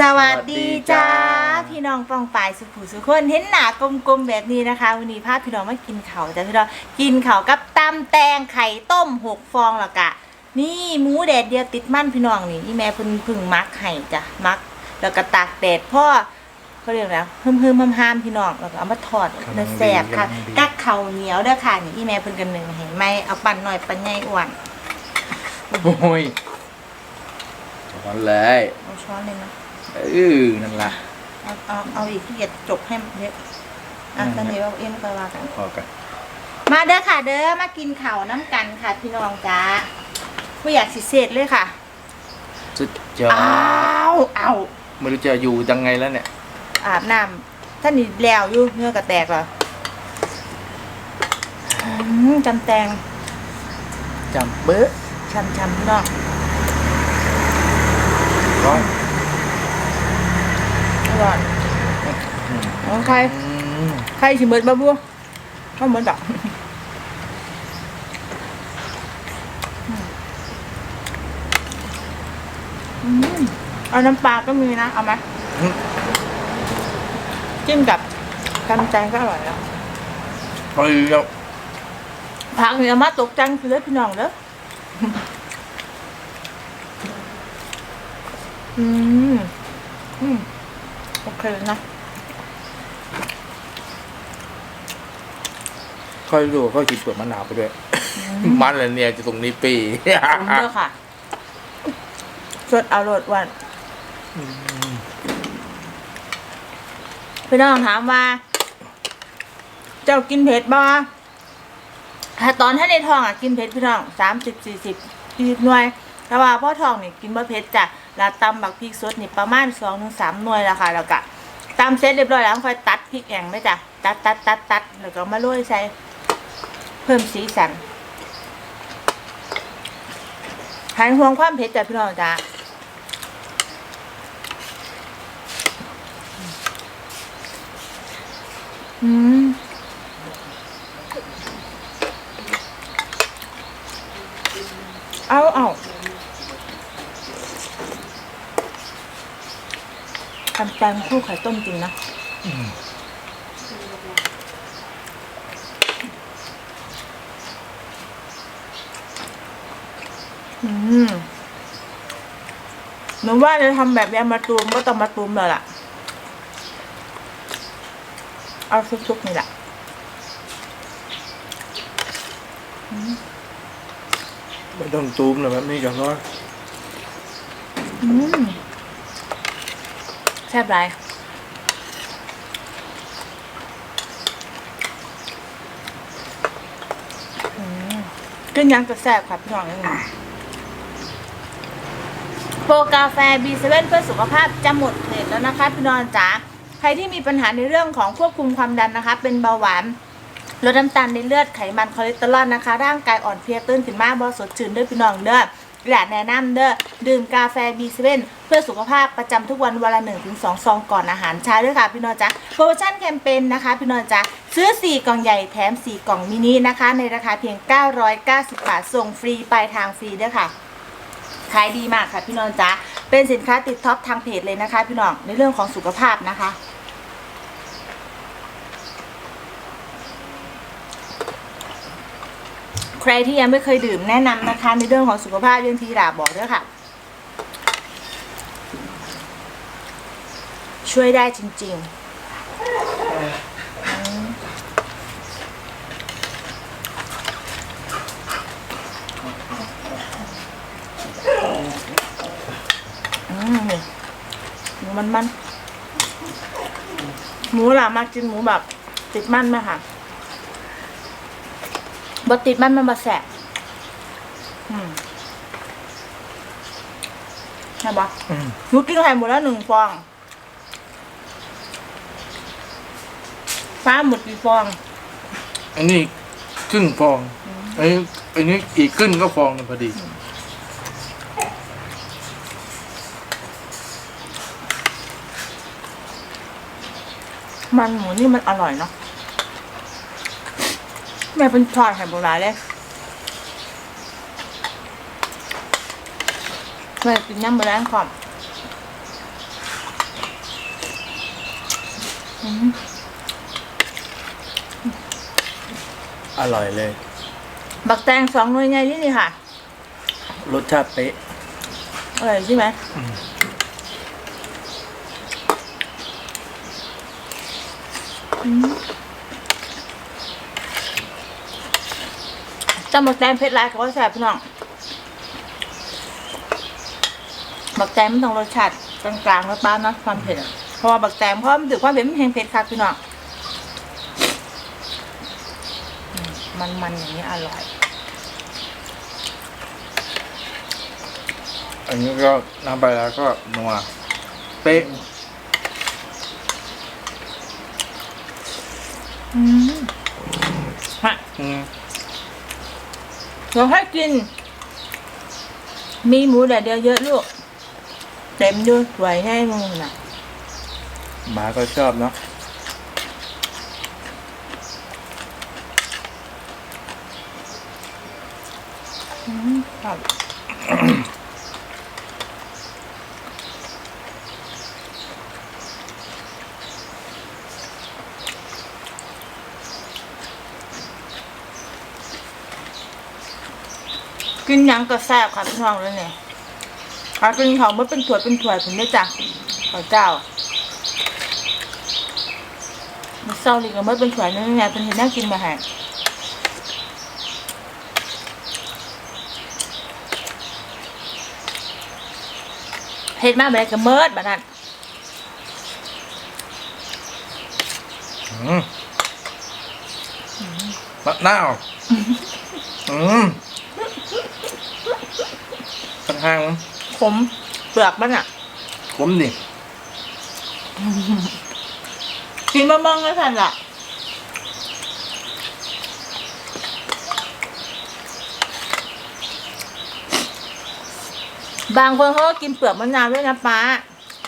สวัสดีจ้าพี่น้องฟองฝ่ายสุขุสุขคนเห็นหนากลมๆแบบนี้นะคะ วันนี้พาพี่น้องมากินเขาวจ้ะพี่น้องกินเขาวกับตำแตงไข่ต้มหกฟองและกะ นี่หมูแดดเดียวติดมันพี่น้องนี่ที่แม่เพึ่งเพึ่งมักไห้จ้ะมัก แล้วก็ตากแดดพ่อเขาเรียกแล้วเพิ่มเพิ่มห้ามห้ามๆพี่น้องแล้วก็เอามาทอดกำลังเนื้อดีแสบค่ะกำลังดีกักเข่าวเหนียวเด้อค่ะนี่ที่แม่เพิ่นกันหนึ่งเห็นไหมเอาปั่นหน่อยปั่นใหญ่อ้วนโอ้ยช้อนเลยเอาช้อนเลยนะ เออนั่นละเอาเอาเอาอีกที่จะจบให้เยอะอะอืมตอนนี้เราเอ็นก็ว่ากัน พอกันมาเด้อค่ะเด้อมากินข้าวน้ำกันค่ะพี่น้องจ้าไม่อยากสิเศษเลยค่ะสุดยอดอ้าวอ้าวไม่รู้จะอยู่ยังไงแล้วเนี่ย อาบน้ำท่านนี่แล้วอยู่เนื้อกระแตกเหรออืมจำแตงจำเบ๊ะช้ำช้ำพี่น้อง ร้อน อร่อยของใครอืมใครชิมเบิดบ้าบัวเข้าเหมือนดอกอืมเอาน้ำปลาก็มีนะ เอาไหมจิ้มกับกำแตงก็อร่อยแล้วพอดีแล้วผักเนี่ยเอามาตกจังคือเลยพี่น้องเด้ออืมอืม โอเคนะค่อยดูค่อยกินเปลือกมะนาวไปด้วย มันเลยเนี่ยจะตรงนี้ปีผมเด้อค่ะสดเอารสหวันพี่น้องถามว่า เจ้ากินเผ็ดบ่ถ้าตอนถ้าในท้องอะกินเผ็ดพี่น้องสามสิบสี่สิบสี่หน่วยแต่ว่าพ่อทองนี่กินบ่เผ็ดจ้ะแล้วตำบักพริกสดนี่ประมาณสองถึงสามหน่วยละค่ะ แล้วก็ ตามเสร็จเรียบร้อยแล้วค่อยตัดพริกแองเลยจ้ะตัดตัดตัดตัดแล้วก็มาโรยใส่ เพิ่มสีสันหายห่วงความเผ็ดจ้ะพี่น้องจ้ะอืม เอาเอาทำ แตงคู่ไข่ต้มจริงนะอืมหนูว่าจะทำแบบยามาตูมก็ต้องมาตูมเลยล่ะ เอาซุกๆนี่แหละไม่ต้องจูมเลยแบบนี้กันร้อนอืมแซ่บไรอืมกินยังจะแซ่บค่ะพี่น้องยังไงโปรกาแฟ B7 เพื่อสุขภาพจะหมดเขตแล้วนะคะพี่น้องจ๋าใครที่มีปัญหาในเรื่องของควบคุมความดันนะคะ เป็นเบาหวานลดน้ำตาลในเลือดไขมันคอเลสเตอรอลนะคะ ร่างกายอ่อนเพลียตื่นขึ้นมากบ่สดชื่นด้อพี่น้องเด้ออยากแนะนำเด้อดื่มกาแฟ B7 เพื่อสุขภาพประจำทุกวันวันละ1-2ถึงสองซองก่อนอาหารเช้าด้วยค่ะพี่น้องจ๊ะโปรโมชั่นแคมเปญนะคะพี่น้องจ๊ะซื้อ 4 กล่องใหญ่แถม 4 กล่องมินินะคะ ในราคาเพียง 990 บาทส่งฟรีปลายทางฟรีด้วยค่ะขายดีมากค่ะพี่น้องจ๊ะเป็นสินค้าติดท็อปทางเพจเลยนะคะ พี่น้องในเรื่องของสุขภาพนะคะใครที่ยังไม่เคยดื่มแนะนำนะคะ ในเรื่องของสุขภาพเรื่องที่ดาบอกด้วยค่ะ ช่วยได้จริง ๆ อืมหมูมันมันๆหมูล่ะมากินหมูแบบติดมันไหมคะบติดมันมันบาแสบอืมใช่ปะอืม หนูกินไข่หมดแล้วหนึ่งฟอง ฟ้าหมดกี่ฟอง อันนี้ครึ่งฟองอันนี้อันนี้อีกครึ่งก็ฟองหนึงพอดี มันหมูนี่มันอร่อยเนาะแม่เป็นทอดไข่โบราณเลยแม่กินน้ำโบราณขอบอืม อร่อยเลย บักแตงสองหน่วยใหญ่ที่นี่ค่ะ รสชาติเป๊ะอร่อยใช่ไหมอืมจำบักแตงเผ็ดร้ายกับว่าแซ่บพี่น้องบักแตงมันต้องรสชาติกลางๆแล้วป้าเนาะความเผ็ดอะเพราะว่าบักแตงเพราะมันถือความเผ็ดมันแห้งเผ็ดค่ะพี่น้องอื มมันๆอย่างนี้อร่อย อันนี้ก็น้ำปลาร้าก็นัวเป๊ะอืมฮะอืมเราให้กิน มีหมูแดดเดียวเยอะลูก เต็มด้วยสวยให้มึงน่ะหมาก็ชอบเนาะ ครับกินยังก็แซ่บค่ะพี่น้องเลยเนี่ยถ้ากินเขาเมื่อเป็นถั่วยเป็นถั่วยผมได้จ้ะขาเจ้ามื่อเศร้าเลยก็เมื่อเป็นถั่วยนั่นไงเป็นเห็นน่ากินมาแหก เห็ดมาแบบก็เมิดแบบนั้นอืมมะนาวอืมข้างห้างๆมันขมเปลือกมันอะขมดิกินมะม่วงก็ทันละ บางคนเขาก็กินเปลือกมะนาวด้วยนะป้า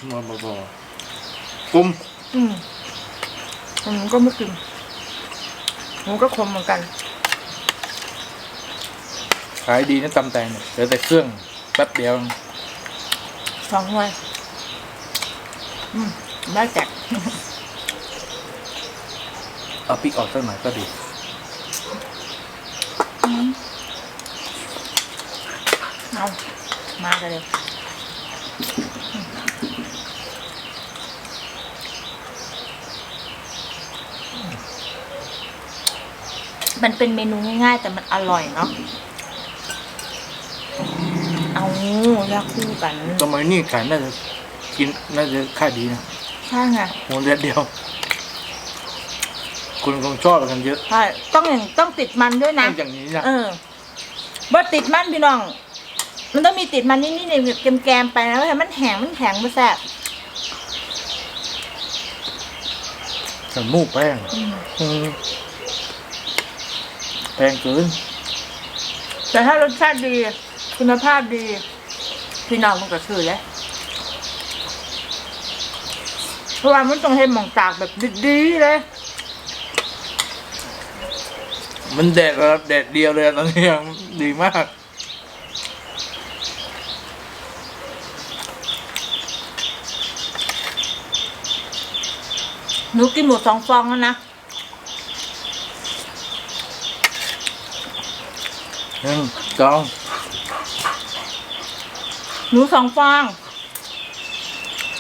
นัวบอๆกุมอืมผมก็ไม่กินผมก็คมเหมือนกัน ขายดีนะตำแตงเนี่ยเหลือแต่เครื่องแป๊บเดียวสองหน่วยอืมได้แจกเอาพริกออกสักหน่อยก็ดีเอา มากันเลยมันเป็นเมนูง่ายๆ แต่มันอร่อยเนาะ เอาอยากคู่กันสมัยนี้ขายน่าจะกินน่าจะขายดีนะใช่ไงหัวเดือดเดียวคุณคงชอบกันเยอะ ใช่ ต้องอย่างต้องติดมันด้วยนะ อย่างนี้นะเออบ่ติดมันพี่น้อง มันต้องมีติดมันนิดๆเนี่ยแกมๆไปนะแล้วให้มันแห้งมันแข็งมันแซ่บแต่หมูแป้งอืมแพงเกินแต่ถ้ารสชาติดี คุณภาพดี พี่น้องมันก็ซื้อเลยเพราะว่ามันต้องให้หมองตากแบบดีๆเลย มันแดดระดับแดดเดียวเลยอะตอนนี้ยังดีมาก หนูกินหมูสองฟองแล้วนะหนึ่งสองหนูสองฟอง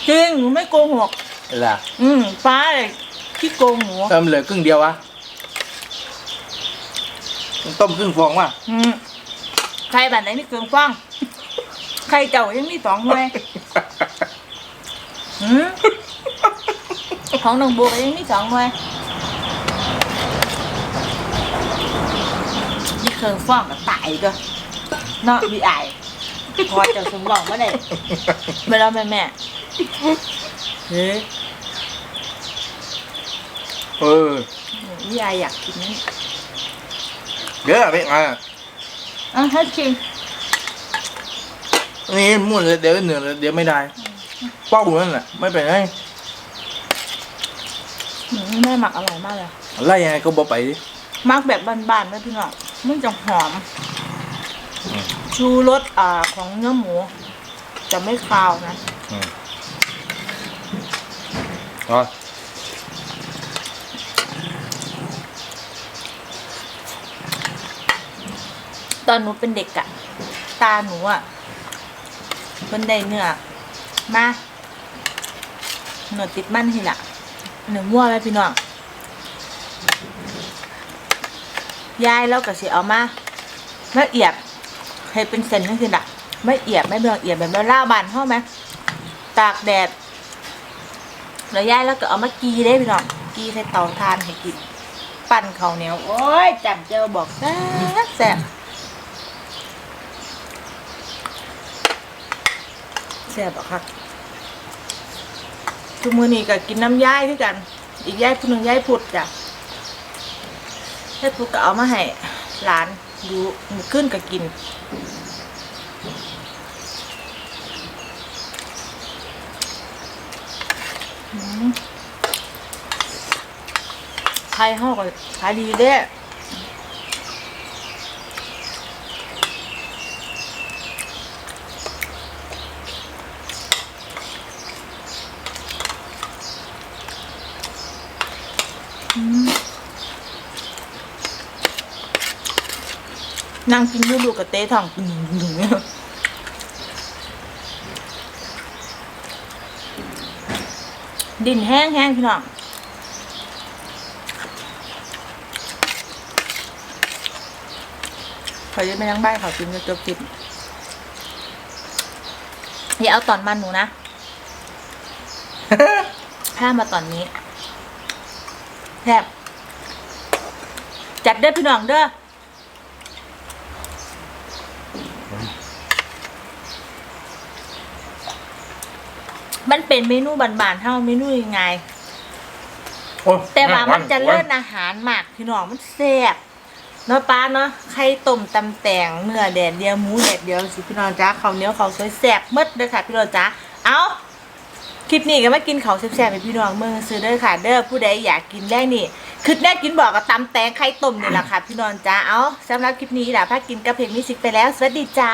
จริงหนูไม่โกหกล่ะอืมฟ้าเลยที่โกงหนูเติมเหลือครึ่งเดียววะมันต้มครึ่งฟองว่ะอืมใครแบบไหนไม่เกินฟ้อง ใครเจ้ายังมีสองหน่วยหืม ของน้องบัวก็ยังมีสองหน่วยนี่เครื่องฟ้องกับตายก็เนาะวีไอพอเจะสมหวังเมื่อไหร่เวลาแม่แม่เฮ้ยเออวีไออยากกินนี่เยอะไปมาอะให้ชิมนี่มุ่นเลยเดี๋ยวเหนื่อยเลยเดี๋ยวไม่ได้เป้านั่นแหละไม่เป็นไรหืม แม่หมักอร่อยมากเลยไร่ยังไงก็บ่ไปดิหมักแบบบานๆแม่พี่น้องมันจะหอม ชูรสอ่าของเนื้อหมู จะไม่คาวนะอ๋อตอนหนูเป็นเด็กอะตาหนูอะบนได้เนื้อมาเนื้อติดมันทีละ เนื้อมั่วไหมพี่น้องยายแล้วก็สิเอามาละเอียดให้เป็นเส้นนั่นคือละไม่เอียดไม่เบืองเอียดแบบเล่าบานเข้าไหมตากแดดแล้วยายแล้วก็เอามากีได้พี่น้องกีใส่เตาทานให้กิน ปั่นข้าวเหนียวโอ้ยจับเจอบอกแซ่บแซ่บแซ่บอะครับ ทุกมื้อนี้ก็กินน้ำย่ายด้วยกัน อีกย่ายผู้หนึ่งย่ายพุดจ้ะย่ายพุดก็เอามาให้หลานดูมือขึ้นก็กินไทยห้อก็ขายดีเด้ นั่งกินยูดูกระเต้ทองดึงดึงเนี่ยดินแห้งแห้งพี่น้องเขาจะไปนั่งใบ้เขากินจะจบจิบอย่าเอาตอนมันหนูนะห้ามมาตอนนี้ แทบจัดเด้อพี่น้องเด้อมันเป็นเมนูบานๆเท่าเมนูยังไง โอ้ยแต่ว่ามันจะวัเลิศอาหารมากพี่น้องมันแซ่บเนาะป้าเนาะไข่ต้มตำแตงเนื้อแดดเดียวหมูแดดเดียวสิพี่น้องจ้าข้าวเหนียวข้าวสวยแซ่บหมดเด้อค่ะพี่น้องจ้าเอา คลิปนี้ก็มากินข้าแซ่บๆไปพี่น้องเมืองซื้อเด้อค่ะ เด้อผู้ใดอยากกินได้นี่คือแน่กินบอกกับตำแตงไข่ต้มนี่แหละค่ะ พี่น้องจ้าเอาสำหรับคลิปนี้ล่ะพากินกระเพงมิวสิกไปแล้ว สวัสดีจ้า